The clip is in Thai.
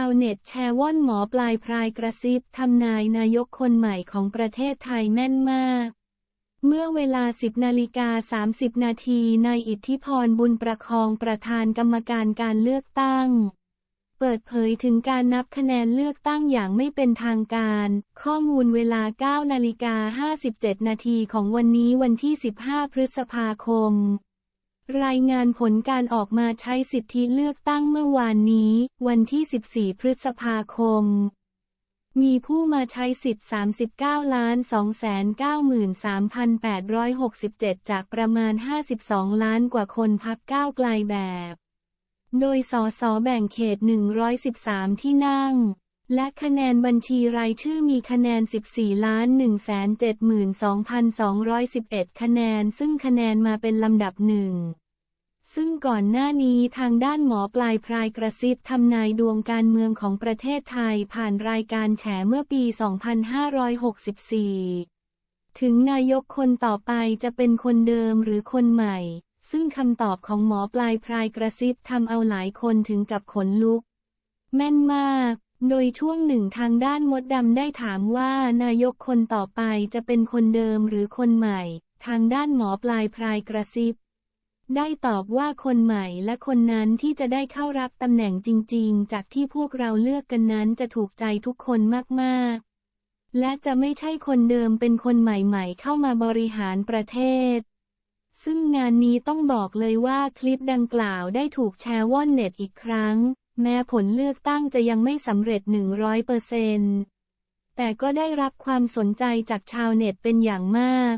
าวเน็ตแชร์ว่อนหมอปลายพรายกระซิบทำนายนายกคนใหม่ของประเทศไทยแม่นมาก เมื่อเวลา 10นาฬิกา30 นาทีนายอิทธิพรบุญประคองประธานกรรมการการเลือกตั้ง เปิดเผยถึงการนับคะแนนเลือกตั้งอย่างไม่เป็นทางการ ข้อมูลเวลา9นาฬิกา57 นาทีของวันนี้วันที่ 15 พฤษภาคม รายงานผลการออกมาใช้สิทธิเลือกตั้งเมื่อวานนี้ วันที่ 14 พฤษภาคม มีผู้มาใช้สิทธิ์ 39 ล้าน 293,867 จากประมาณ 52 ล้านกว่าคนพักก้าวไกลแบบ โดยสสแบ่งเขต 113 ที่นั่งและคะแนนบัญชีรายชื่อมีคะแนน 14 ล้าน 172,211 คะแนน ซึ่งคะแนนมาเป็นลำดับหนึ่ง ซึ่งก่อนหน้านี้ทางด้านหมอปลายพรายกระซิบทำนายดวงการเมืองของประเทศไทยผ่านรายการแฉเมื่อปี 2564 ถึงนายกคนต่อไปจะเป็นคนเดิมหรือคนใหม่ ซึ่งคำตอบของหมอปลายพรายกระซิบทำเอาหลายคนถึงกับขนลุก แม่นมาก โดยช่วงหนึ่งทางด้านมดดำได้ถามว่านายกคนต่อไปจะเป็นคนเดิมหรือคนใหม่ ทางด้านหมอปลายพรายกระซิบ ได้ตอบว่าคนใหม่และคนนั้นที่จะได้เข้ารับตำแหน่งจริง ๆ จากที่พวกเราเลือกกันนั้นจะถูกใจทุกคนมากๆ และจะไม่ใช่คนเดิมเป็นคนใหม่ๆ เข้ามาบริหารประเทศ ซึ่งงานนี้ต้องบอกเลยว่าคลิปดังกล่าวได้ถูกแชร์ว่อนเน็ตอีกครั้ง แม้ผลเลือกตั้งจะยังไม่สำเร็จ 100%แต่ก็ได้รับความสนใจจากชาวเน็ตเป็นอย่างมาก